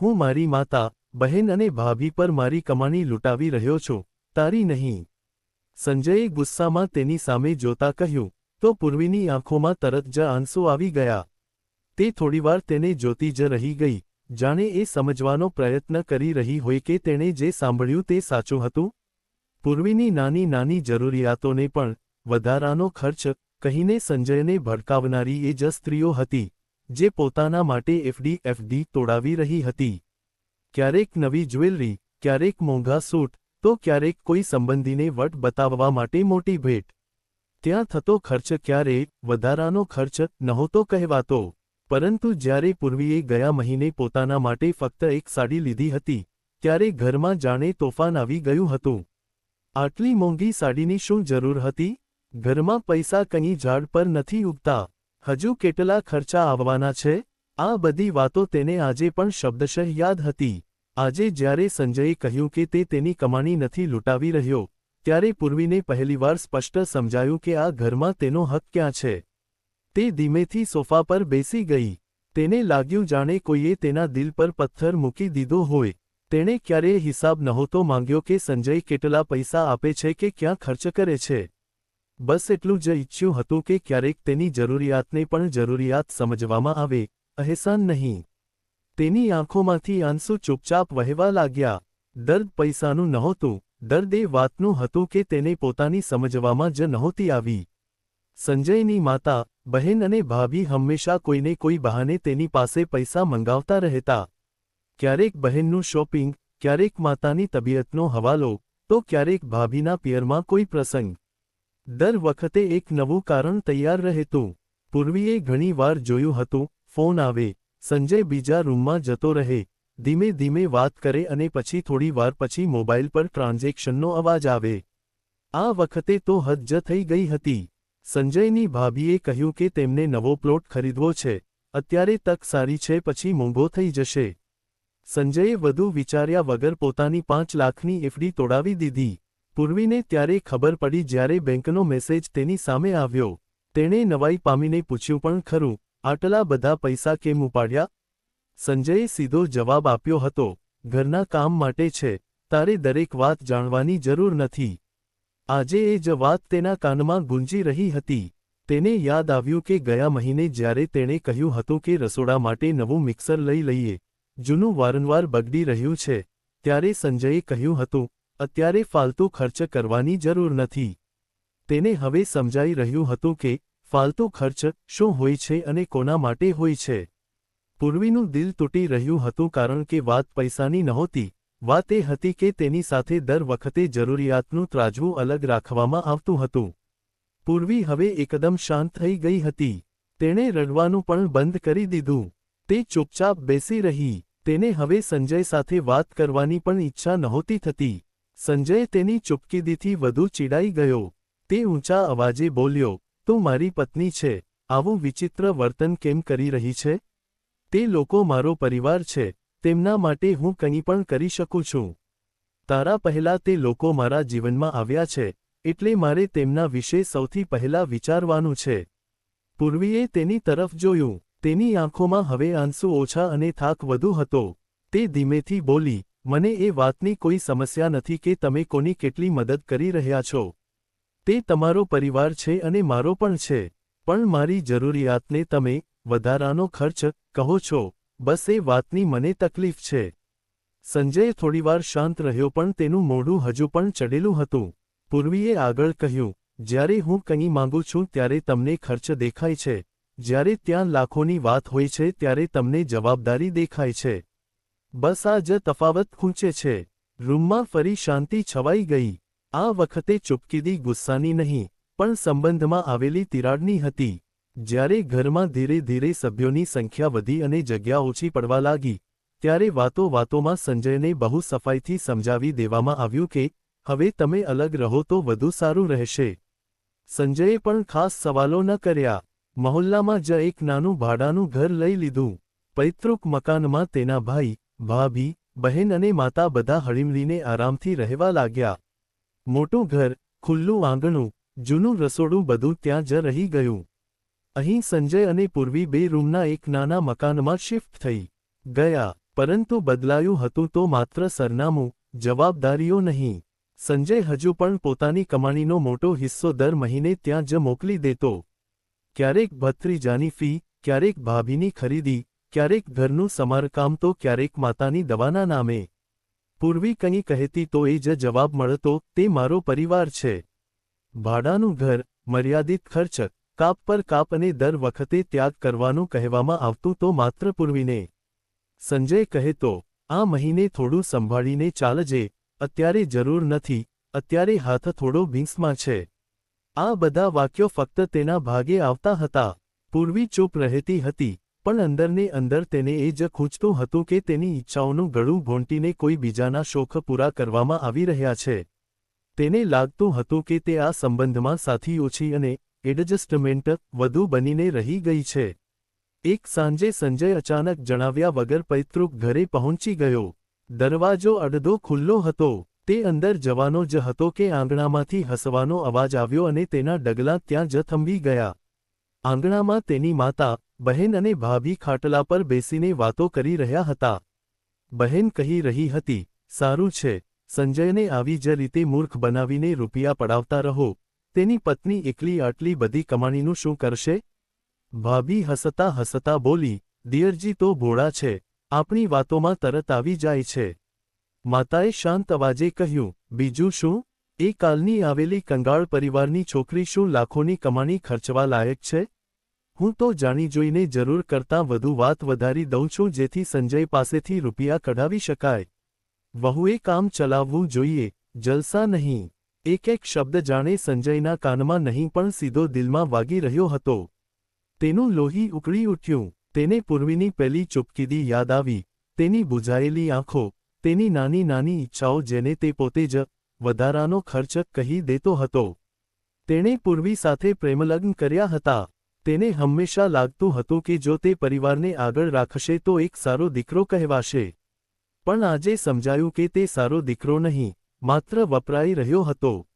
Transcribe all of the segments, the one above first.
હું મારી માતા, બહેન અને ભાભી પર મારી કમાણી લૂંટાવી રહ્યો છું, તારી નહીં. સંજયે ગુસ્સામાં તેની સામે જોતા કહ્યું, તો પૂર્વીની આંખોમાં તરત જ આંસુ આવી ગયા. તે થોડીવાર તેને જોતી જ રહી ગઈ, જાણે એ સમજવાનો પ્રયત્ન કરી રહી હોય કે તેણે જે સાંભળ્યું તે સાચું હતું. પૂર્વીની નાની નાની જરૂરિયાતોને પણ વધારાનો ખર્ચ, કહીને સંજયને ભડકાવનારી એ જ સ્ત્રીઓ હતી. જે પોતાના માટે એફડી એફડી તોડાવી રહી હતી. ક્યારેક નવી જ્વેલરી, ક્યારેક મોંઘા સૂટ, તો ક્યારેક કોઈ સંબંધીને વટ બતાવવા માટે મોટી ભેટ. ત્યાં થતો ખર્ચ ક્યારેય વધારાનો ખર્ચ નહોતો કહેવાતો. પરંતુ જ્યારે પૂર્વીએ ગયા મહિને પોતાના માટે ફક્ત એક સાડી લીધી હતી, ત્યારે ઘરમાં જાણે તોફાન આવી ગયું હતું. આટલી મોંઘી સાડીની શું જરૂર હતી? ઘરમાં પૈસા કંઈ ઝાડ પર નથી ઉગતા. હજુ કેટલા ખર્ચા આવવાના છે? આ બધી વાતો તેને આજે પણ શબ્દશઃ યાદ હતી. આજે જ્યારે સંજયે કહ્યું કે તે તેની કમાણી નથી લૂંટાવી રહ્યો, ત્યારે પૂર્વીને પહેલીવાર સ્પષ્ટ સમજાયું કે આ ઘરમાં તેનો હક ક્યાં છે. તે ધીમેથી સોફા પર બેસી ગઈ. તેને લાગ્યું જાણે કોઈએ તેના દિલ પર પથ્થર મૂકી દીધો હોય. તેણે ક્યારેય હિસાબ નહોતો માંગ્યો કે સંજય કેટલા પૈસા આપે છે કે ક્યાં ખર્ચ કરે છે. બસ એટલું જ ઈચ્છ્યું હતું કે ક્યારેક તેની જરૂરિયાતને પણ જરૂરિયાત સમજવામાં આવે. અહેસાન નહીં. તેની આંખોમાંથી આંસુ ચૂપચાપ વહેવા લાગ્યા. દર્દ પૈસાનું નહોતું. દર્દ એ વાતનું હતું કે તેને પોતાની સમજવામાં જ નહોતી આવી. સંજયની માતા, બહેન અને ભાભી હંમેશા કોઈને કોઈ બહાને તેની પાસે પૈસા મંગાવતા રહેતા. ક્યારેક બહેનનું શોપિંગ, ક્યારેક માતાની તબિયતનો હવાલો, તો ક્યારેક ભાભીના પિયરમાં કોઈ પ્રસંગ. દર વખતે એક નવું કારણ તૈયાર રહેતું પૂર્વીએ ઘણીવાર જોયું હતું, ફોન આવે, સંજય બીજા રૂમમાં જતો રહે, ધીમે ધીમે વાત કરે અને પછી થોડી વાર પછી મોબાઈલ પર ટ્રાન્ઝેક્શનનો અવાજ આવે. આ વખતે તો હદ થઈ ગઈ હતી. સંજયની ભાભીએ કહ્યું કે તેમને નવો પ્લોટ ખરીદવો છે, અત્યારે તક સારી છે પછી મોંઘો થઈ જશે. સંજયે વધુ વિચાર્યા વગર પોતાની પાંચ લાખની એફડી તોડાવી દીધી. પૂર્વીને ત્યારે ખબર પડી જ્યારે બેંકનો મેસેજ તેની સામે આવ્યો. તેણે નવાઈ પામીને પૂછ્યું, પણ ખરું, આટલા બધા પૈસા કેમ ઉપાડ્યા? સંજયે સીધો જવાબ આપ્યો હતો, ઘરના કામ માટે છે, તારે દરેક વાત જાણવાની જરૂર નથી. આજે એ જ વાત તેના કાનમાં ગુંજી રહી હતી. તેને યાદ આવ્યું કે ગયા મહિને જ્યારે તેણે કહ્યું હતું કે રસોડા માટે નવું મિક્સર લઈ લઈએ, જૂનું વારંવાર બગડી રહ્યું છે, ત્યારે સંજયે કહ્યું હતું અત્યારે ફાલતુ ખર્ચ કરવાની જરૂર નથી. તેને હવે સમજાઈ રહ્યું હતું કે, ફાલતુ ખર્ચ શું હોય છે અને કોના માટે હોય છે. પૂર્વીનું દિલ તૂટી રહ્યું હતું કારણ કે વાત પૈસાની નહોતી. વાત એ હતી કે તેની સાથે દર વખતે જરૂરિયાતનું ત્રાજવું અલગ રાખવામાં આવતું હતું. પૂર્વી હવે એકદમ શાંત થઈ ગઈ હતી. તેણે રડવાનું પણ બંધ કરી દીધું. તે ચૂપચાપ બેસી રહી. તેને હવે સંજય સાથે વાત કરવાની પણ ઈચ્છા નહોતી થતી. સંજય તેની ચૂપકીદીથી વધુ ચીડાઈ ગયો. તે ઊંચા અવાજે બોલ્યો, તું મારી પત્ની છે. આવું વિચિત્ર વર્તન કેમ કરી રહી છે? તે લોકો મારો પરિવાર છે. તેમના માટે હું કંઈ પણ કરી શકું છું. તારા પહેલા તે લોકો મારા જીવનમાં આવ્યા છે, એટલે મારે તેમના વિશે સૌથી પહેલા વિચારવાનું છે. પૂર્વીએ તેની તરફ જોયું. તેની આંખોમાં હવે આંસુ ઓછા અને થાક વધુ હતો. તે ધીમેથી બોલી મને એ વાતની કોઈ સમસ્યા નથી કે તમે કોની કેટલી મદદ કરી રહ્યા છો. તે તમારો પરિવાર છે અને મારો પણ છે. પણ મારી જરૂરિયાતને તમે વધારાનો ખર્ચ કહો છો. બસ એ વાતની મને તકલીફ છે. સંજય થોડીવાર શાંત રહ્યો પણ તેનું મોઢું હજુ પણ ચડેલું હતું. પૂર્વીએ આગળ કહ્યું, જ્યારે હું કંઈ માંગુ છું ત્યારે તમને ખર્ચ દેખાય છે. જ્યારે ત્યાં લાખોની વાત હોય છે ત્યારે તમને જવાબદારી દેખાય છે. બસ આ જ તફાવત ખૂંચે છે. રૂમમાં ફરી શાંતિ છવાઈ ગઈ. આ વખતે ચૂપકીદી ગુસ્સાની નહીં, પણ સંબંધમાં આવેલી તિરાડની હતી. જ્યારે ઘરમાં ધીરે ધીરે સભ્યોની સંખ્યા વધી અને જગ્યા ઓછી પડવા લાગી, ત્યારે વાતો વાતોમાં સંજયને બહુ સફાઈથી સમજાવી દેવામાં આવ્યું કે, હવે તમે અલગ રહો તો વધુ સારું રહેશે. સંજયે પણ ખાસ સવાલો ન કર્યા. મહોલ્લામાં જ એક નાનું ભાડાનું ઘર લઈ લીધું. પૈતૃક મકાનમાં તેના ભાઈ ભાભી, બહેન અને માતા બધા હળીમળીને આરામથી રહેવા લાગ્યા. મોટું ઘર, ખુલ્લું આંગણું, જૂનું રસોડું બધું ત્યાં જ રહી ગયું. અહીં સંજય અને પૂર્વી બે રૂમના એક નાના મકાનમાં શિફ્ટ થઈ. ગયા, પરંતુ બદલાયું હતું તો માત્ર સરનામું, જવાબદારીઓ નહીં. સંજય હજુ પણ પોતાની કમાણીનો મોટો હિસ્સો દર મહિને ત્યાં જ મોકલી દેતો. ક્યારેક ભત્રીજાની ફી, ક્યારેક ભાભીની ખરીદી ક્યારેક ઘરનું સમારકામ તો ક્યારેક માતાની દવાના નામે. પૂર્વી કંઈ કહેતી તો એ જ જવાબ મળતો, તે મારો પરિવાર છે. ભાડાનું ઘર, મર્યાદિત ખર્ચ, કાપ પર કાપ અને દર વખતે ત્યાગ કરવાનું કહેવામાં આવતું તો માત્ર પૂર્વીને. સંજય કહેતો આ મહિને થોડું સંભાળીને ચાલજે, અત્યારે જરૂર નથી, અત્યારે હાથ થોડો ભીંસમાં છે. આ બધા વાક્યો ફક્ત તેના ભાગે આવતા હતા. પૂર્વી ચૂપ રહેતી હતી. પણ અંદરને અંદર તેને એ જ ખૂંચતું હતું કે તેની ઈચ્છાઓનું ગળું ભોંટીને કોઈ બીજાના શોખ પૂરા કરવામાં આવી રહ્યા છે. તેને લાગતું હતું કે તે આ સંબંધમાં સાથી ઓછી અને એડજસ્ટમેન્ટ વધુ બનીને રહી ગઈ છે. એક સાંજે સંજય અચાનક જણાવ્યા વગર પૈતૃક ઘરે પહોંચી ગયો. દરવાજો અડધો ખુલ્લો હતો. તે અંદર જવાનો જ હતો કે આંગણામાંથી હસવાનો અવાજ આવ્યો અને તેના ડગલા ત્યાં જ થંભી ગયા. આંગણામાં તેની માતા બહેન અને ભાભી ખાટલા પર બેસીને વાતો કરી રહ્યા હતા. બહેન કહી રહી હતી, સારું છે, સંજયને આવી જ રીતે મૂર્ખ બનાવીને રૂપિયા પડાવતા રહો. તેની પત્ની એકલી આટલી બધી કમાણીનું શું કરશે? ભાભી હસતા હસતા બોલી, દિયરજી તો ભોળા છે, આપણી વાતોમાં તરત આવી જાય છે. માતાએ શાંત અવાજે કહ્યું, બીજું શું? એ કાલની આવેલી કંગાળ પરિવારની છોકરી શું લાખોની કમાણી ખર્ચવા લાયક છે? હું તો જાણી જોઈને જરૂર કરતાં વધુ વાત વધારી દઉં છું જેથી સંજય પાસેથી રૂપિયા કઢાવી શકાય. વહુએ કામ ચલાવવું જોઈએ, જલસા નહીં. એક એક શબ્દ જાણે સંજયના કાનમાં નહીં પણ સીધો દિલમાં વાગી રહ્યો હતો. તેનું લોહી ઉકળી ઉઠ્યું, તેને પૂર્વીની પેલી ચૂપકીદી યાદ આવી, તેની બુઝાયેલી આંખો, તેની નાની નાની ઈચ્છાઓ જેને તે પોતે જ વધારાનો ખર્ચ કહી દેતો હતો. તેણે પૂર્વી સાથે પ્રેમલગ્ન કર્યા હતા. તેને હંમેશા લાગતું હતું કે જો તે પરિવારને આગળ રાખશે તો એક સારો દીકરો કહેવાશે. પણ આજે સમજાયું કે તે સારો દીકરો નહીં, માત્ર વપરાઈ રહ્યો હતો.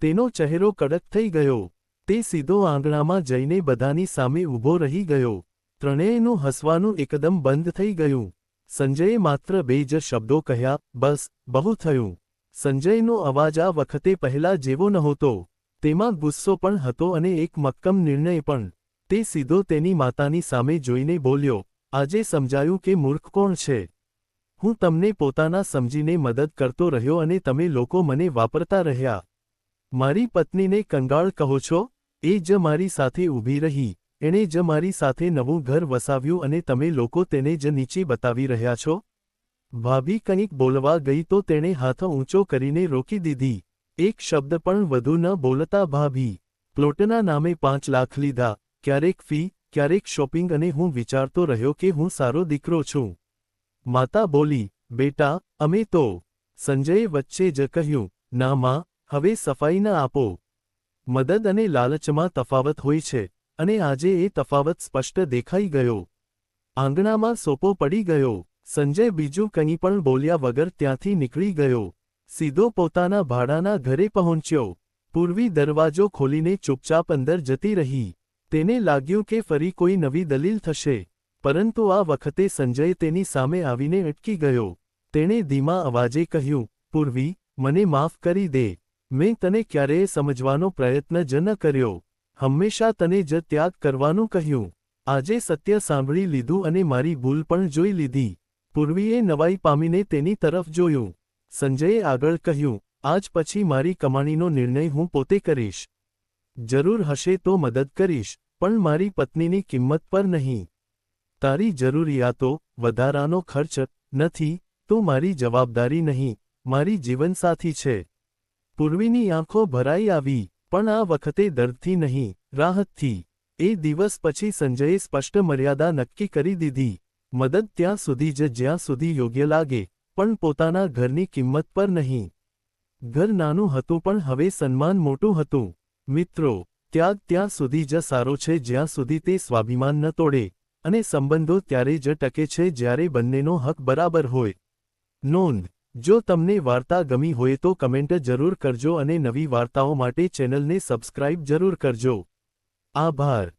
તેનો ચહેરો કડક થઈ ગયો. તે સીધો આંગણામાં જઈને બધાની સામે ઊભો રહી ગયો. ત્રણેયનું હસવાનું એકદમ બંધ થઈ ગયું. સંજયે માત્ર બે જ શબ્દો કહ્યા, બસ, બહુ થયું. સંજયનો અવાજ આ વખતે પહેલા જેવો નહોતો. તેમાં ગુસ્સો પણ હતો અને એક મક્કમ નિર્ણય પણ. તે સીધો તેની માતાની સામે જોઈને બોલ્યો, આજે સમજાયું કે મૂર્ખ કોણ છે. હું તમને પોતાના સમજીને મદદ કરતો રહ્યો અને તમે લોકો મને વાપરતા રહ્યા. મારી પત્નીને કંગાળ કહો છો? એ જ મારી સાથે ઊભી રહી. એણે જ મારી સાથે નવું ઘર વસાવ્યું અને તમે લોકો તેને જ નીચે બતાવી રહ્યા છો? ભાભી કંઈક બોલવા ગઈ તો તેણે હાથ ઊંચો કરીને રોકી દીધી. એક શબ્દ પણ વધુ ન બોલતા ભાભી, પ્લોટના નામે પાંચ લાખ લીધા, ક્યારેક ફી, ક્યારેક શોપિંગ અને હું વિચારતો રહ્યો કે હું સારો દીકરો છું. માતા બોલી, બેટા, અમે તો સંજયે વચ્ચે જ કહ્યું, ના માં, હવે સફાઈ ન આપો. મદદ અને લાલચમાં તફાવત હોય છે, અને આજે એ તફાવત સ્પષ્ટ દેખાઈ ગયો. આંગણામાં સોપો પડી ગયો. સંજય બીજું કંઈ પણ બોલ્યા વગર ત્યાંથી નીકળી ગયો. સીધો પોતાના ભાડાના ઘરે પહોંચ્યો. પૂર્વી દરવાજો ખોલીને ચૂપચાપ અંદર જતી રહી. તેને લાગ્યું કે ફરી કોઈ નવી દલીલ થશે. પરંતુ આ વખતે સંજય તેની સામે આવીને અટકી ગયો. તેણે ધીમા અવાજે કહ્યું, પૂર્વી, મને માફ કરી દે. મેં તને ક્યારેય સમજવાનો પ્રયત્ન જ ન કર્યો. હંમેશા તને જ ત્યાગ કરવાનું કહ્યું. આજે સત્ય સાંભળી લીધું અને મારી ભૂલ પણ જોઈ લીધી. પૂર્વીએ નવાઈ પામીને તેની તરફ જોયું. સંજયે આગળ કહ્યું, આજ પછી મારી કમાણીનો નિર્ણય હું પોતે કરીશ. જરૂર હશે તો મદદ કરીશ, પણ મારી પત્નીની કિંમત પર નહીં. તારી જરૂરિયાતો વધારાનો ખર્ચ નથી, તો મારી જવાબદારી નહીં, મારી જીવનસાથી છે. પૂર્વીની આંખો ભરાઈ આવી, પણ આ વખતે દર્દથી નહીં, રાહતથી. એ દિવસ પછી સંજયે સ્પષ્ટ મર્યાદા નક્કી કરી દીધી. મદદ ત્યાં સુધી જ જ્યાં સુધી યોગ્ય લાગે પણ પોતાના ઘરની કિંમત પર નહીં. ઘર નાનું હતું પણ હવે સન્માન મોટું હતું. મિત્રો, ત્યાગ ત્યાં સુધી જ સારો છે જ્યાં સુધી તે સ્વાભિમાન ન તોડે અને સંબંધો ત્યારે જ ટકે છે જ્યારે બંનેનો હક બરાબર હોય. નોંધ, જો તમને વાર્તા ગમી હોય તો કમેન્ટ જરૂર કરજો અને નવી વાર્તાઓ માટે ચેનલને સબસ્ક્રાઇબ જરૂર કરજો. આભાર.